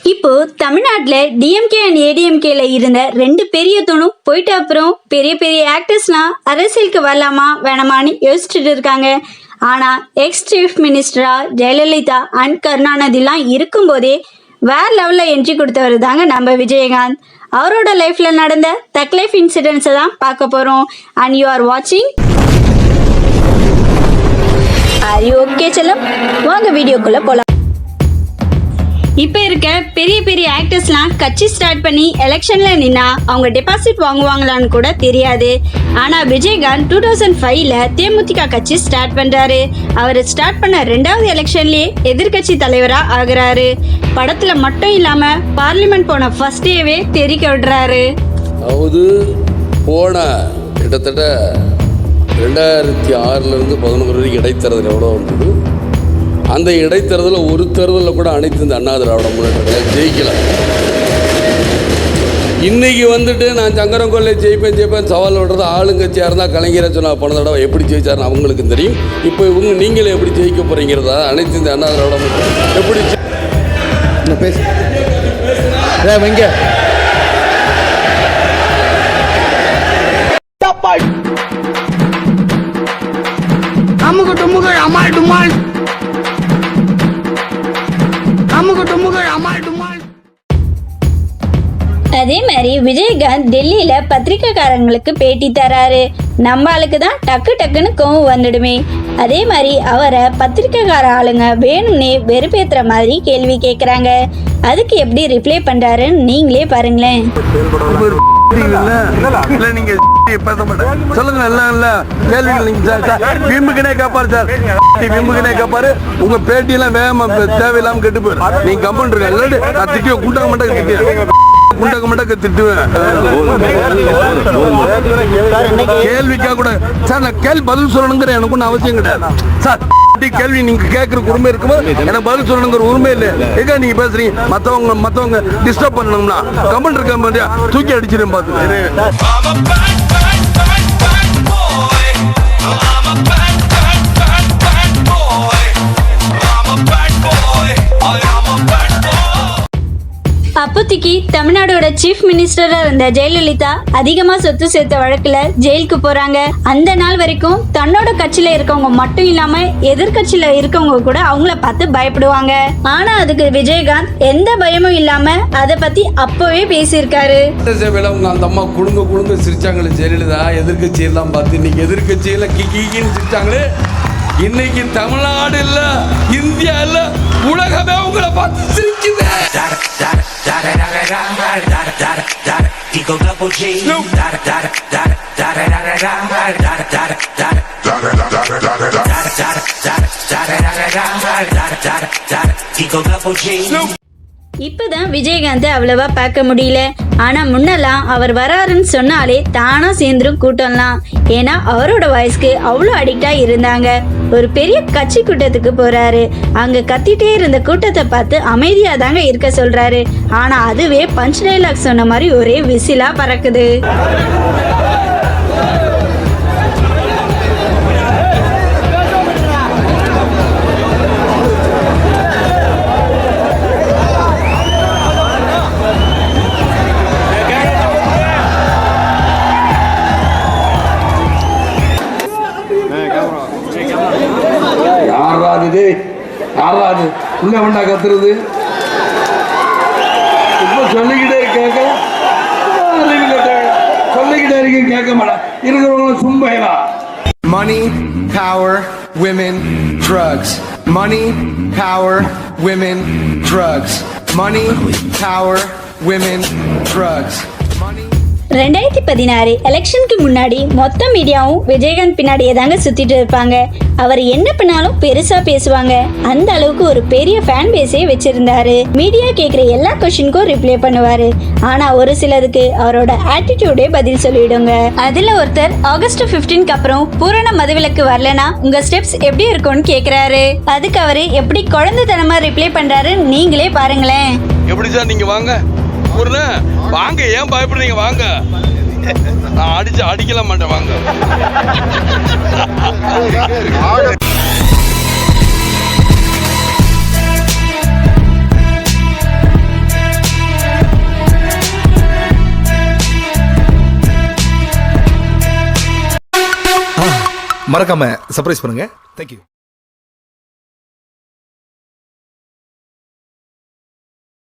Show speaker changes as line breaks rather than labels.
இப்போ தமிழ்நாட்டில் DMK and ஏடிஎம்கேல இருந்த ரெண்டு பெரிய தூணும் போயிட்ட அப்புறம் பெரிய பெரிய ஆக்டர்ஸ்லாம் அரசியலுக்கு வரலாமா வேணாமான்னு யோசிச்சுட்டு இருக்காங்க. ஆனால் எக்ஸ் சீஃப் மினிஸ்டரா ஜெயலலிதா அண்ட் கருணாநிதிலாம் இருக்கும்போதே வேற லெவலில் என்ட்ரி கொடுத்தவர் தாங்க நம்ம விஜயகாந்த். அவரோட லைஃப்பில் நடந்த தக் லைஃப் இன்சிடென்ட்ஸை தான் பார்க்க போகிறோம் அண்ட் யூ ஆர் வாட்சிங் ஆர் யூ ஓகே செல்லம்? வாங்க வீடியோக்குள்ளே போகலாம் இப்போ இருக்க பெரிய பெரிய ஆக்டர்ஸ்லாம் கட்சி ஸ்டார்ட் பண்ணி எலெக்ஷனில் நின்னா அவங்க டெபாசிட் வாங்குவாங்களான்னு கூட தெரியாது. ஆனால் விஜயகாந்த் டூ தௌசண்ட் ஃபைவ்ல தேமுதிக கட்சி ஸ்டார்ட் பண்ணுறாரு அவர் ஸ்டார்ட் பண்ண ரெண்டாவது எலெக்ஷன்லேயே எதிர்க்கட்சி தலைவராக ஆகுறாரு. படத்தில் மட்டும் இல்லாமல் பார்லிமெண்ட் போன ஃபர்ஸ்ட் டேவே தெரிக்க விடுறாரு.
அதாவது போன கிட்டத்தட்ட ரெண்டாயிரத்தி ஆறுலேருந்து பதினொன்று வரைக்கும் இடைத்தரது எவ்வளோ வந்தது? அந்த இடைத்தேர்தலில் ஒரு தேர்தலில் கூட அனைத்து இந்த அண்ணா திராவிட முன்னேற்ற ஜெயிக்கல. இன்னைக்கு வந்துட்டு நான் சங்கரம் ஜெயிப்பேன் ஜெயிப்பேன் சவால் விடுறது ஆளுங்கட்சியாக இருந்தால் கலைஞரை சொன்னால் போன தடவை எப்படி ஜெயிச்சாருன்னு அவங்களுக்கும் தெரியும். இப்போ இவங்க நீங்களே எப்படி ஜெயிக்க போகிறீங்கிறதா அனைத்து இந்த அண்ணா திராவிட எப்படி ஜெ-
我都不买。
அதே மாதிரி விஜயகாந்த் டெல்லியில பத்திரிக்கைக்காரங்களுக்கு பேட்டி தராரு. நம்ம ஆளுக்கு தான் டக்கு டக்குன்னு கோவம் வந்துடுமே. அதே மாதிரி அவரை பத்திரிக்கைக்கார ஆளுங்க வேணும்னே வெறுப்பேத்துற மாதிரி கேள்வி கேட்குறாங்க அதுக்கு எப்படி ரிப்ளை பண்றாருன்னு நீங்களே பாருங்களேன்.
நீங்க சொல்லுங்க இல்ல இல்ல. கேள்விகள் நீங்க சார் சார் விம்புக்குனே கேப்பாரு சார். விம்புக்குனே கேப்பாரு. உங்க பேட்டி எல்லாம் வேகமா தேவையில்லாம கெட்டு போயிடும் நீங்க கம்பன் இருக்க இல்லாட்டி நான் திட்டுவேன் குண்டக மட்டும் திட்டுவேன் குண்டக திட்டுவேன். கேள்விக்கா கூட சார் நான் கேள்வி பதில் சொல்லணுங்கிற எனக்கு ஒன்றும் அவசியம் கிடையாது. சார் கேள்வி நீங்க கேட்கிற உரிமை இருக்கும்போது எனக்கு பதில் சொல்லணுங்கிற உரிமை இல்லை. எங்க நீங்க பேசுறீங்க? மத்தவங்க மத்தவங்க டிஸ்டர்ப் பண்ணணும்னா கமெண்ட் இருக்க மாதிரியா தூக்கி அடிச்சிடும் பார்த்து
I'm a bad, bad, bad boy. I'm a
அப்போதைக்கு தமிழ்நாடோட சீஃப் மினிஸ்டரா இருந்த ஜெயலலிதா அதிகமா சொத்து சேர்த்த வழக்குல ஜெயிலுக்கு போறாங்க. அந்த நாள் வரைக்கும் தன்னோட கட்சியில இருக்கவங்க மட்டும் இல்லாம எதிர்கட்சியில இருக்கவங்க கூட அவங்கள பார்த்து பயப்படுவாங்க. ஆனா அதுக்கு விஜயகாந்த் எந்த பயமும் இல்லாம அதை பத்தி அப்பவே பேசியிருக்காரு.
சேவையில் அவங்க அந்த அம்மா குடும்ப குடும்ப சிரிச்சாங்களே ஜெயலலிதா. எதிர்கட்சி எல்லாம் பார்த்து இன்னைக்கு எதிர்கட்சியில கிக்கின்னு சிரிச்சாங்களே. இன்னைக்கு தமிழ்நாடு இல்ல இந்தியா இல்ல உலகமே உங்களை பார்த்து சிரிக்குது.
Eagle double G. Da da da da da da da da da da da da da da da G.
இப்பதான் விஜயகாந்த் அவ்வளவா பார்க்க முடியல ஆனா முன்னெல்லாம் அவர் வராருன்னு சொன்னாலே தானா சேர்ந்துரும் கூட்டம்லாம். ஏன்னா அவரோட வயசுக்கு அவ்வளோ அடிக்டா இருந்தாங்க. ஒரு பெரிய கட்சி கூட்டத்துக்கு போறாரு. அங்க கத்திட்டே இருந்த கூட்டத்தை பார்த்து அமைதியா தாங்க இருக்க சொல்றாரு. ஆனா அதுவே பஞ்ச் டைலாக் சொன்ன மாதிரி ஒரே விசிலா பறக்குது.
யாரா அது உள்ள வேண்டா கத்துறது இப்போ சொல்லிக்கிட்டே கேட்க சொல்லிக்கிட்டே இருக்கு கேட்க மாட்டான் இருக்கிறவங்களும் சும்பைவா
money power women, drugs. Money, power, women, drugs. Money, power, women, drugs.
ரெண்டாயிரத்தி பதினாறு எலெக்ஷனுக்கு முன்னாடி மொத்த மீடியாவும் விஜயகாந்த் பின்னாடியே தாங்க சுத்திட்டு இருப்பாங்க. அவர் என்ன பண்ணாலும் பெருசா பேசுவாங்க. அந்த அளவுக்கு ஒரு பெரிய ஃபேன் பேஸே வச்சிருந்தாரு. மீடியா கேக்குற எல்லா கொஸ்டினுக்கும் ரிப்ளை பண்ணுவாரு. ஆனா ஒரு சிலருக்கு அவரோட ஆட்டிடியூடே பதில் சொல்லிடுங்க. அதுல ஒருத்தர் ஆகஸ்ட் 15க்கு அப்புறம் பூரண மதுவிலக்கு வரலனா உங்க ஸ்டெப்ஸ் எப்படி இருக்கும்னு கேக்குறாரு. அதுக்கு அவரு எப்படி குழந்தைத்தனமா ரிப்ளை பண்றாரு நீங்களே பாருங்களேன்.
எப்படி சார் நீங்க வாங்க. முருனே வாங்க ஏன் பயப்படுறீங்க? வாங்க. நான் அடிச்சு அடிக்கல மாட்டேன் வாங்க.
மறக்காம சர்ப்ரைஸ் பண்ணுங்க. தேங்க்யூ